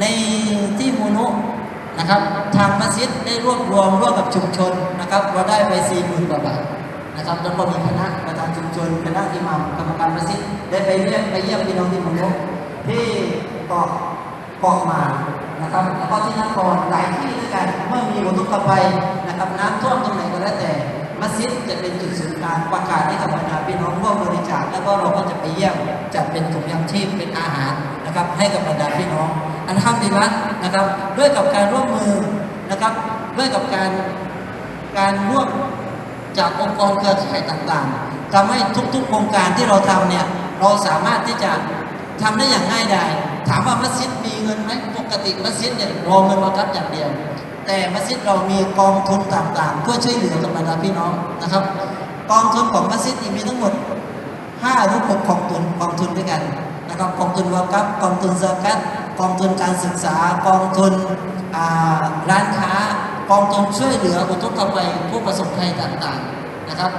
ในที่มูนุนะครับ ทางมัสยิดได้รวบรวมร่วมกับชุมชนนะครับเราได้ไปสี่หมื่นกว่าบาทนะครับแล้วก็มีคณะประธานชุมชนคณะอิหมัมกรรมการมัสยิดได้ไปเยี่ยมไปเยี่ยมพี่น้องที่มูนุที่เกาะเกาะมานะครับแล้วก็ที่นครหลายที่ด้วยกันเมื่อมีอุทกภัยนะครับน้ำท่วมตรงไหนก็แล้วแต่ มัสยิดจะเป็นจุดศูนย์กลางประกาศให้กับบรรดาพี่น้องร่วมบริจาคแล้วก็เราก็จะไปเยี่ยมจัดเป็นถุงยางชีพเป็นอาหารนะครับ ให้กับบรรดาพี่น้อง อันทำดีละนะครับ ด้วยกับการร่วมมือนะครับ ด้วยกับการการร่วมจากองค์กรเครือข่ายต่างๆทำให้ทุกๆโครงการที่เราทำเนี่ยเราสามารถที่จะทำได้อย่างง่ายดายถามว่ามัสยิดมีเงินไหมปกติมัสยิดเนี่ยรอเงินมารับอย่างเดียว แต่มัสยิดเรามีกองทุนต่างๆ เพื่อช่วยเหลือกับบรรดาพี่น้องนะครับ กองทุนของมัสยิดมีทั้งหมด5หรือ6กองทุนกองทุนด้วยกันนะครับกองทุนวากับกองทุนสกัดกองทุนการศึกษากองทุนร้านค้ากองทุนช่วยเหลืออุทกภัยผู้ประสบภัยต่างๆนะครับ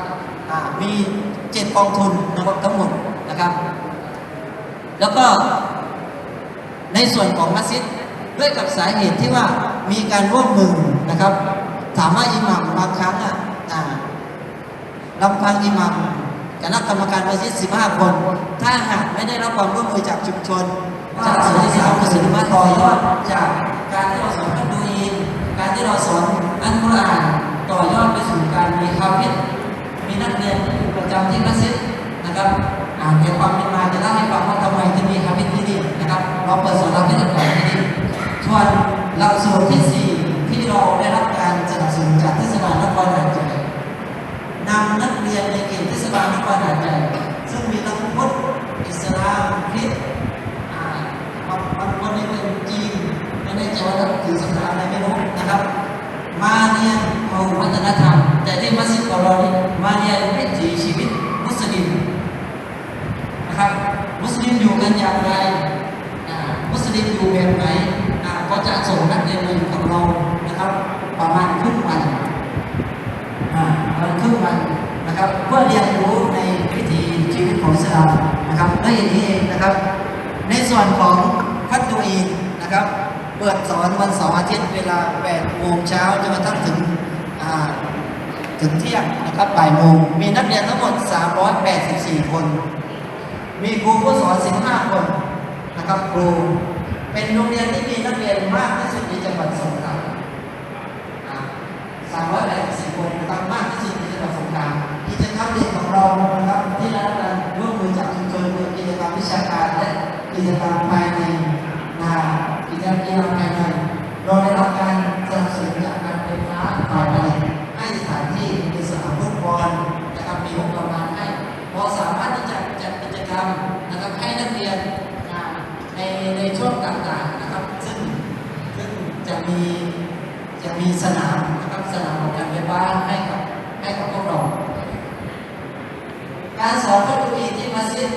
มีเจ็ดกองทุนนะครับทั้งหมดนะครับ แล้วก็ในส่วนของมัสยิดด้วยกับสาเหตุที่ว่า มีการร่วมมือนะครับ ถามว่าอิหมัมบางครั้งอะลำพังอิหมัมคณะกรรมการมัสยิด15 คน ถ้าหากไม่ได้รับความร่วมมือจากชุมชนจากส่วนที่สามคือสิ่งที่มาต่อยอดจากการที่เราสอนอัลกุรอานการที่เราสอนอัลกุรอานต่อยอดไปสู่การมีคาฟิดมีนักเรียนประจำที่มัสยิดนะครับอ่านเกี่ยวความเป็นมาจะเล่าให้ฟังว่าทำไมถึงมีคาฟิดที่นี่นะครับเราเปิดสอนคาฟิดก่อนที่นี่ส่วน หลักสูตรที่สี่ที่เราได้รับการสนับสนุนจากเทศบาลนครหาดใหญ่นำนักเรียนในเขตเทศบาลนครหาดใหญ่ซึ่งมีทั้งพุทธอิสลามคริสต์อ่าบางบางคนนี่เป็นจีนไม่แน่ใจว่าถือศาสนาอะไรไม่รู้นะครับ มาเรียนเอาวัฒนธรรม แต่ที่มัสยิดของเรานี่มาเรียนวิถีชีวิตมุสลิมนะครับ มุสลิมอยู่กันอย่างไรอ่ามุสลิมอยู่แบบไหนอ่าก็จะส่งนักเรียนมาอยู่กับเรานะครับ ประมาณครึ่งวัน อ่าวันครึ่งวันนะครับเพื่อเรียนรู้ในวิถีชี วิตของอิสลามนะครับและอย่างนี้เองนะครับ ในส่วนของพัฒดูอีนนะครับ เปิดสอนวันเสาร์อาทิตย์เวลา8โมงเช้าจนกระทั่งถึงถึงเที่ยงนะครับบ่ายโมงมีนักเรียนทั้งหมด 384 คน มีครูผู้สอน 15 คนนะครับครูเป็นโรงเรียนที่มีนักเรียนมากที่สุดในจังหวัดสง จกรรมภายในนากิจกรรมภายในเราได้รับการสนับสนุนจากการไฟฟ้าฝ่ายผลิตให้สถานที่มีสนามฟุตบอลนะครับมีงบประมาณให้เราสามารถที่จะจัดกิจกรรมนะครับให้นักเรียนในในช่วงต่างๆนะครับ ซึ่งซึ่งจะมีจะมีสนามนะครับสนามของการไฟฟ้าให้กับให้กับพวกเราการสอนพระดูอีที่มัสยิด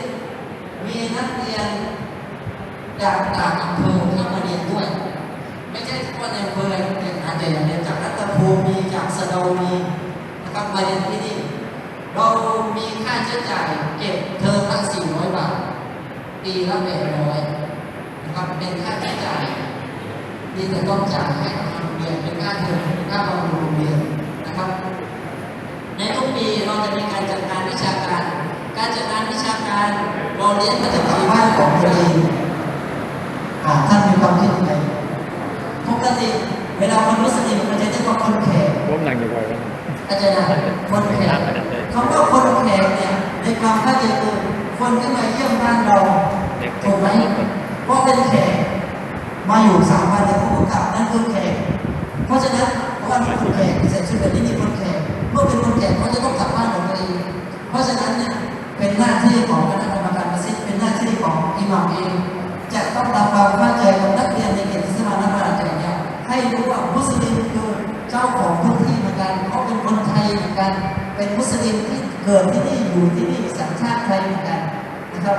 มีนักเรียน จากต่างอำเภอเข้ามาเรียนด้วย ไม่ใช่เฉพาะในอำเภออเรียนอาจจะอยางเรียนจากรัตภูมิ จากสะดามี นะครับมาเรียนที่นี่ เรามีค่าใช้จ่ายเก็บเทอมละ400 บาท ปีละ800นะครับ เป็นค่าใช้จ่ายที่จะต้องจ่ายให้กับทางโรงเรียนเป็นค่าเทอมค่าบำรุงโรงเรียนนะครับ ในทุกปีเราจะมีการจัดการวิชาการ การจัดการวิชาการเราเรียนมาจากที่บ้านของตัวเอง ท่านมีความคิดยังไงปกติเวลาคนมุสลิมมันจะเรียกว่าคนแขกร่วมนั่งอยู่ก่อนครับอาจารย์นะคนแขกคำว่าคนแขกเนี่ยในความเข้าใจคือคนที่มาเยี่ยมบ้านเราถูกไหมเพราะเป็นแขกมาอยู่สามวันแต่ผู้กำกับนั่นคือแขกเพราะฉะนั้นเพราะว่าเป็นคนแขกใส่ชุดแบบนี้นี่คนแขกเมื่อเป็นคนแขกเขาจะต้องกลับบ้านของตัวเองเพราะฉะนั้นเนี่ยเป็นหน้าที่ของคณะกรรมการมัสยิดเป็นหน้าที่ของอิหม่ามเอง จะต้องทำความเข้าใจกับนักเรียนในเขตเทศบาลนครหาดใหญ่เนี่ยให้รู้ว่ามุสลิมคือเจ้าของพื้นที่เหมือนกันเขาเป็นคนไทยเหมือนกัน เป็นมุสลิมที่เกิดที่นี่อยู่ที่นี่สัญชาติไทยเหมือนกันนะครับ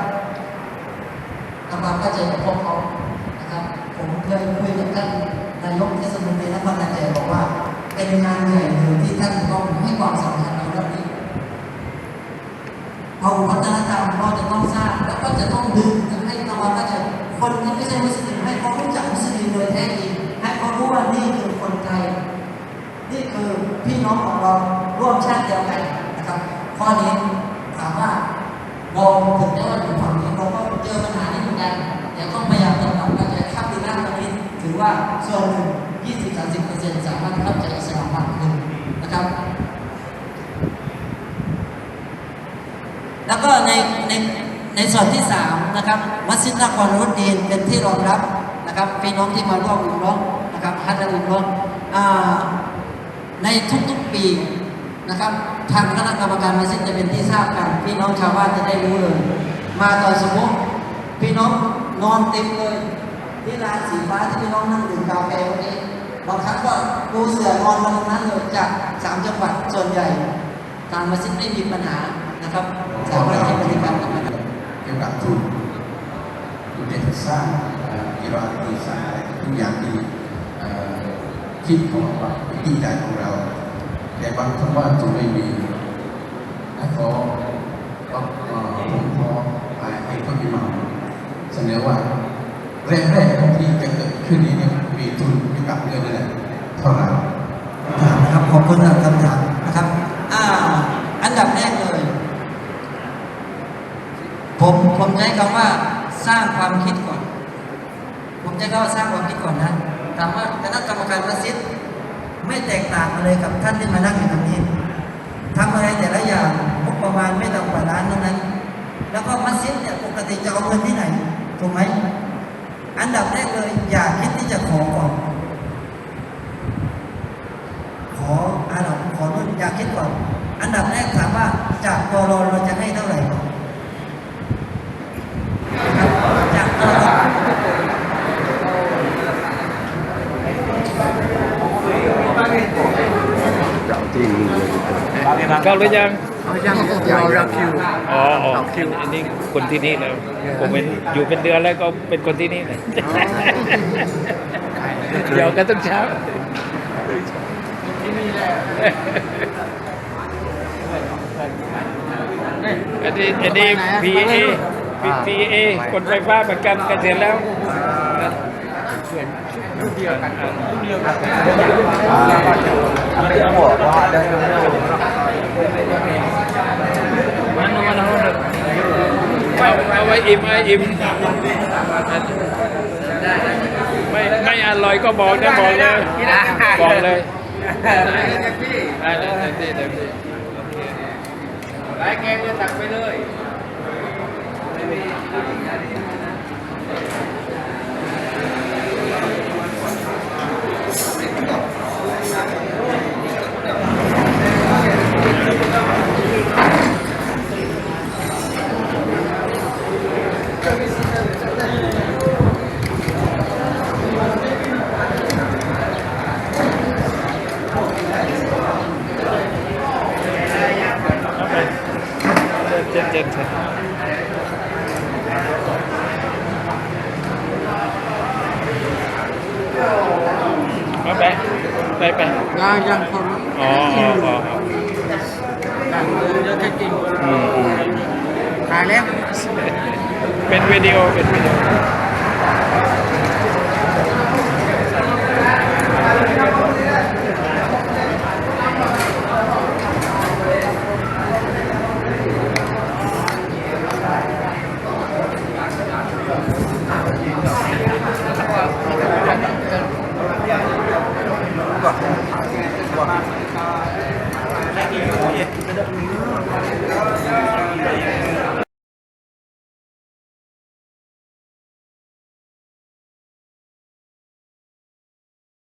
ทำความเข้าใจกับพวกเขานะครับ ผมเคยคุยกับท่านนายกเทศมนตรีนครหาดใหญ่บอกว่า เป็นงานใหญ่เลยที่ท่านต้องให้ความสำคัญในเรื่องนี้เอาวัฒนธรรมเราจะต้องสร้างแล้วก็จะต้องดึงให้ทำความเข้าใจ คนที่ไม่ใช่มุสลิมให้เขารู้จักมุสลิงให้เขารู้ว่านี่คือคนไทย นี่คือพี่น้องของเราร่วมชาติเดียวกันนะครับ ข้อนี้ถามว่าเราถึงแม้ว่าอยู่ฝั่งนี้เราก็เจอปัญหานี้เหมือนกันแต่ต้องพยายามทำความเข้าใจข้ามดีด้าตรงนี้ถือว่าส่วนหนึ่ง20-30%สามารถเข้าใจอิสลามมากขึ้นนะครับแล้วก็ในในในส่วนที่สาม นะครับมัสยิดนครรุดดีนเป็นที่รองรับนะครับพี่น้องที่มาร่วมอุมร้องนะครับฮัจญ์อุมร้องในทุกๆปีนะครับทางคณะกรรมการมัสยิดจะเป็นที่ทราบกัน พี่น้องชาวบ้านจะได้รู้เลย มาตอนสมมติพี่น้องนอนเต็มเลยที่ร้านสีฟ้าที่พี่น้องนั่งดื่มกาแฟวันนี้บางครั้งก็ปูเสือนอนมาตรงนั้นเลยจากสามจังหวัดส่วนใหญ่ ทางมัสยิดไม่มีปัญหานะครับสามารถให้บริการกัน เกี่ยวกับทุนทุนเศรษฐศาสร์เอ่อกีฬาดีไซน์อะไรทุกอย่างที่คิดของเราที่ใจของเรา แต่บางครั้งว่าทุนไม่มีให้ขาก็เอ่อผมขอให้เขามีมาเสนอว่าแรกๆที่จะเกิดขึ้นนี้เนี่ยมีทุนเกี่ยวกับเรื่องนี้แหละเท่าไหร่ครับขอบคุณสำหรับคำถามนะครับอ่าอันดับแรกเลย ผมผมใช้คำว่าสร้างความคิดก่อน ผมใช้คำว่าสร้างความคิดก่อนนะถามว่าคณะกรรมการมัสยิดไม่แตกต่างกันเลยกับท่านที่มานั่งอยู่ตรงนี้ทำอะไรแต่ละอย่างงบประมาณไม่ต่ำกว่าล้านเท่านั้น แล้วก็มัสยิดเนี่ยปกติจะเอาเงินที่ไหนถูกไหมอันดับแรกเลยอย่าคิดที่จะขอก่อนขออ่านออกขอรุ่นอยากคิดก่อนอันดับแรกถามว่าจากตัวเราเราจะให้เท่าไหร่ครับจากตัวเรา เข้าหรือยังยังยังรอคิว อ๋ออ๋อต่อคิวอันนี้คนที่นี่เลยผมเป็นอยู่เป็นเดือนแล้วก็เป็นคนที่นี่เลยเดี๋ยวกันต้องเช้าอันนี้อันนี้ PA PA คนไฟฟ้าเหมือนกันเกษียณแล้วมันมันเอา เอาไว้อิ่มไว้อิ่มไม่ไม่อร่อยก็บอกนะบอกเลยบอกเลยได้แล้วเต็มที่เต็มที่ไอ้แกงจะตักไปเลย จ็ดเจ็ดเจ็ดเอาไปไปไปยังยังคนอ๋ออ๋ออ๋อต่างเลยจะแค่กินอืมอืมถ่ายแล้ว เป็นวิดีโอเป็นวิดีโอ